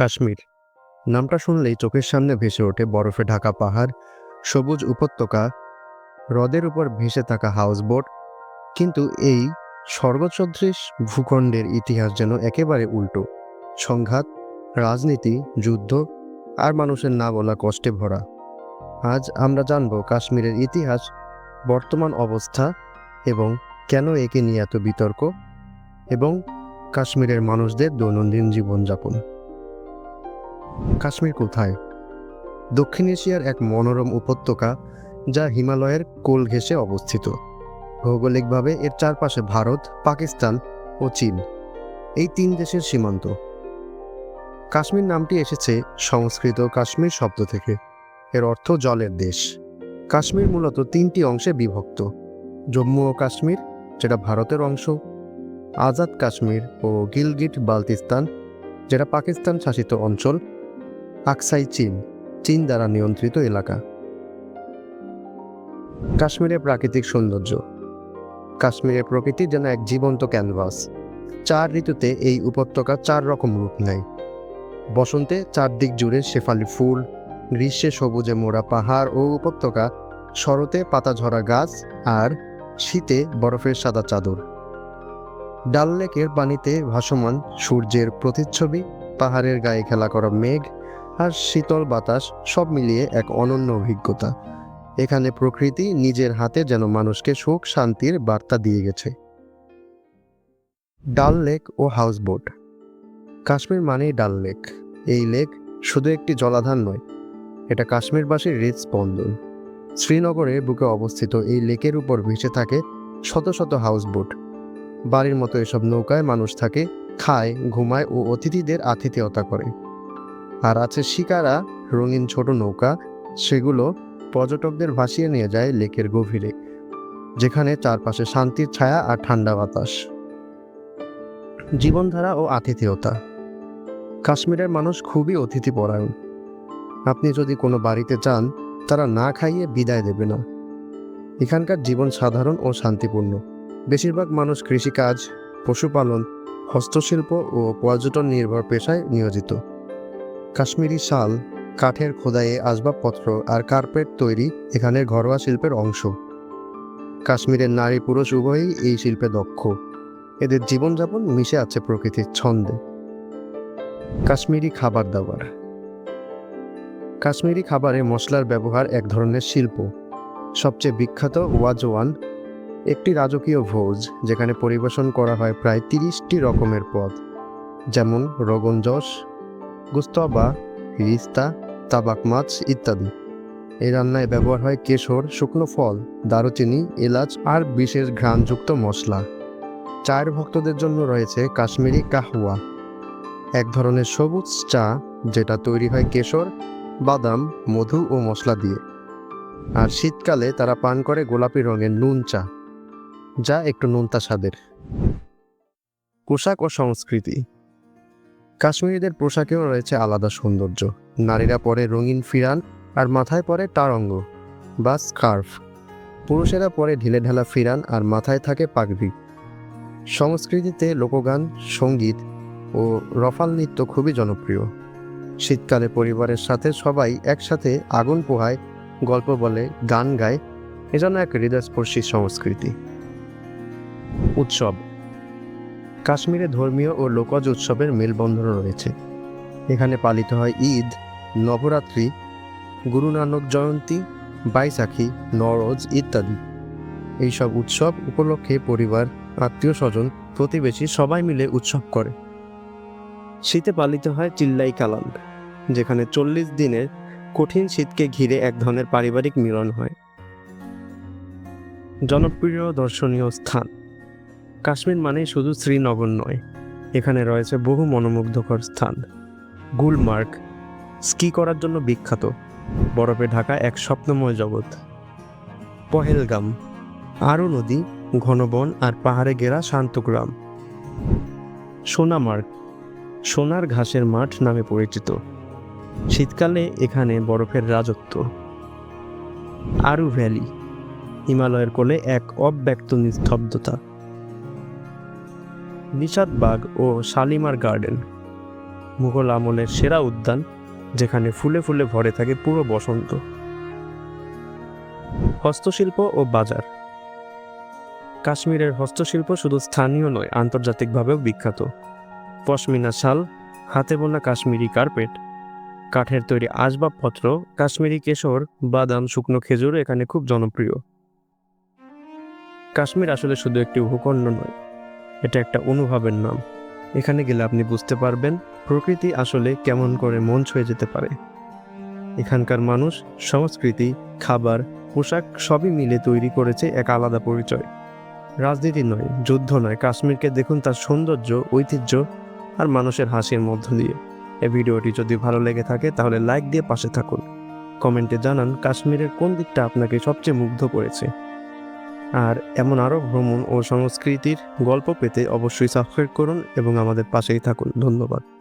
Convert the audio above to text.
কাশ্মীর। নামটা শুনলেই চোখের সামনে ভেসে ওঠে বরফে ঢাকা পাহাড়, সবুজ উপত্যকা, হ্রদের উপর ভেসে থাকা হাউসবোট কিন্তু এই স্বর্গসদৃশ ভূখণ্ডের ইতিহাস যেন একেবারে উল্টো। সংঘাত, রাজনীতি, যুদ্ধ আর মানুষের না বলা কষ্টে ভরা। আজ আমরা জানব কাশ্মীরের ইতিহাস, বর্তমান অবস্থা এবং কেন একে নিয়ে এত বিতর্ক এবং কাশ্মীরের মানুষদের দৈনন্দিন জীবনযাপন। কাশ্মীর কোথায়? দক্ষিণ এশিয়ার এক মনোরম উপত্যকা যা হিমালয়ের কোল ঘেঁষে অবস্থিত। ভৌগোলিকভাবে এর চারপাশে ভারত, পাকিস্তান ও চীন। এই তিন দেশের সীমান্ত। কাশ্মীর নামটি এসেছে সংস্কৃত কাশ্মীর শব্দ থেকে। এর অর্থ জলের দেশ। কাশ্মীর মূলত তিনটি অংশে বিভক্ত। জম্মু ও কাশ্মীর, যেটা ভারতের অংশ। আজাদ কাশ্মীর ও গিলগিট বালতিস্তান, যেটা পাকিস্তান শাসিত অঞ্চল। আকসাই চীন চীন দ্বারা নিয়ন্ত্রিত এলাকা। কাশ্মীরের প্রাকৃতিক সৌন্দর্য। কাশ্মীরের প্রকৃতি যেন এক জীবন্ত ক্যানভাস। চার ঋতুতে এই উপত্যকা চার রকম রূপ নেয়। বসন্তে চারদিক জুড়ে শেফালি ফুল, গ্রীষ্মে সবুজে মোড়া পাহাড় ও উপত্যকা, শরতে পাতা ঝরা গাছ আর শীতে বরফের সাদা চাদর। ডাল লেকের পানিতে ভাসমান সূর্যের প্রতিচ্ছবি, পাহাড়ের গায়ে খেলা করা মেঘ আর শীতল বাতাস সব মিলিয়ে এক অনন্য অভিজ্ঞতা। এখানে প্রকৃতি নিজের হাতে যেন মানুষকে সুখ, শান্তির বার্তা দিয়ে গেছে। ডাল লেক ও হাউসবোট। কাশ্মীর মানেই ডাল লেক। এই লেক শুধু একটি জলাধার নয়, এটা কাশ্মীরবাসীর হৃদস্পন্দন শ্রীনগরের বুকে অবস্থিত এই লেকের উপর ভেসে থাকে শত শত হাউসবোট। বাড়ির মতো এসব নৌকায় মানুষ থাকে, খায়, ঘুমায় ও অতিথিদের আতিথেয়তা করে। আর আছে শিকারা, রঙিন ছোট নৌকা। সেগুলো পর্যটকদের ভাসিয়ে নিয়ে যায় লেকের গভীরে, যেখানে চারপাশে শান্তির ছায়া আর ঠান্ডা বাতাস। জীবনধারা ও আতিথেয়তা। কাশ্মীরের মানুষ খুবই অতিথিপরায়ণ। আপনি যদি কোনো বাড়িতে যান, তারা না খাইয়ে বিদায় দেবে না। এখানকার জীবন সাধারণ ও শান্তিপূর্ণ। বেশিরভাগ মানুষ কৃষিকাজ, পশুপালন, হস্তশিল্প ও পর্যটন নির্ভর পেশায় নিয়োজিত। কাশ্মীরি শাল, কাঠের খোদাইয়ে আসবাবপত্র আর কার্পেট তৈরি এখানের ঘরোয়া শিল্পের অংশ। কাশ্মীরের নারী পুরুষ উভয়ই এই শিল্পে দক্ষ। এদের জীবনযাপন মিশে আছে প্রকৃতির ছন্দে। কাশ্মীরি খাবার দাবার। কাশ্মীরি খাবারে মশলার ব্যবহার এক ধরনের শিল্প। সবচেয়ে বিখ্যাত ওয়াজওয়ান, একটি রাজকীয় ভোজ যেখানে পরিবেশন করা হয় প্রায় তিরিশটি রকমের পদ। যেমন রগন যশ গুস্তবা, রিস্তা, তাবাক মাছ ইত্যাদি। এই রান্নায় ব্যবহার হয় কেশর, শুকনো ফল, দারুচিনি, এলাচ আর বিশেষ ঘ্রাণযুক্ত মশলা। চায়ের ভক্তদের জন্য রয়েছে কাশ্মীরি কাহওয়া। এক ধরনের সবুজ চা, যেটা তৈরি হয় কেশর, বাদাম, মধু ও মশলা দিয়ে। আর শীতকালে তারা পান করে গোলাপি রঙের নুন চা, যা একটু নোনতা স্বাদের। পোশাক ও সংস্কৃতি। কাশ্মীরিদের পোশাকেও রয়েছে আলাদা সৌন্দর্য। নারীরা পরে রঙিন ফিরান আর মাথায় পরে টারঙ্গ বা স্কার্ফ। পুরুষেরা পরে ঢিলে ঢালা ফিরান আর মাথায় থাকে পাগড়ি। সংস্কৃতিতে লোকগান, সংগীত ও রফাল নৃত্য খুবই জনপ্রিয়। শীতকালে পরিবারের সাথে সবাই একসাথে আগুন পোহায়, গল্প বলে, গান গায়। এজন্য এক হৃদয়স্পর্শী সংস্কৃতি। উৎসব কাশ্মীরে ধর্মীয় ও লোকজ উৎসবের মেলবন্ধন রয়েছে। এখানে পালিত হয় ঈদ, নবরাত্রি, গুরু নানক জয়ন্তী বাইসাখি নরজ ইত্যাদি। এইসব উৎসব উপলক্ষে পরিবার আত্মীয় স্বজন প্রতিবেশী সবাই মিলে উৎসব করে। শীতে পালিত হয় চিল্লাই কালান যেখানে চল্লিশ দিনের কঠিন শীতকে ঘিরে এক ধরনের পারিবারিক মিলন হয়। জনপ্রিয় দর্শনীয় স্থান। কাশ্মীর মানে শুধু শ্রীনগর নয়, এখানে রয়েছে বহু মনোমুগ্ধকর স্থান। গুলমার্গ, স্কি করার জন্য বিখ্যাত, বরফে ঢাকা এক স্বপ্নময় জগৎ। পহেলগাম, আরও নদী, ঘনবন আর পাহাড়ে ঘেরা শান্ত গ্রাম। সোনামার্গ, সোনার ঘাসের মাঠ নামে পরিচিত। শীতকালে এখানে বরফের রাজত্ব। আরু ভ্যালি, হিমালয়ের কোলে এক অব্যক্ত নিস্তব্ধতা। নিষাদবাগ ও শালিমার গার্ডেন। মুঘল আমলের সেরা উদ্যান, যেখানে ফুলে ফুলে ভরে থাকে পুরো বসন্ত। হস্তশিল্প ও বাজার। কাশ্মীরের হস্তশিল্প শুধু স্থানীয় নয়, আন্তর্জাতিকভাবেও বিখ্যাত। পশমিনা শাল, হাতে বোনা কাশ্মীরি কার্পেট, কাঠের তৈরি আসবাবপত্র, কাশ্মীরি কেশর, বাদাম, শুকনো খেজুর এখানে খুব জনপ্রিয়। কাশ্মীর আসলে শুধু একটি ভূখণ্ড নয় এটা একটা অনুভবের নাম। এখানে গেলে আপনি বুঝতে পারবেন প্রকৃতি আসলে কেমন করে মন ছুঁয়ে যেতে পারে। এখানকার মানুষ, সংস্কৃতি, খাবার, পোশাক সবই মিলে তৈরি করেছে এক আলাদা পরিচয়। রাজনীতি নয়, যুদ্ধ নয়, কাশ্মীরকে দেখুন তার সৌন্দর্য, ঐতিহ্য আর মানুষের হাসির মধ্য দিয়ে। এ ভিডিওটি যদি ভালো লেগে থাকে তাহলে লাইক দিয়ে পাশে থাকুন। কমেন্টে জানান কাশ্মীরের কোন দিকটা আপনাকে সবচেয়ে মুগ্ধ করেছে। আর এমন আরও ভ্রমণ ও সংস্কৃতির গল্প পেতে অবশ্যই সাবস্ক্রাইব করুন এবং আমাদের পাশেই থাকুন। ধন্যবাদ।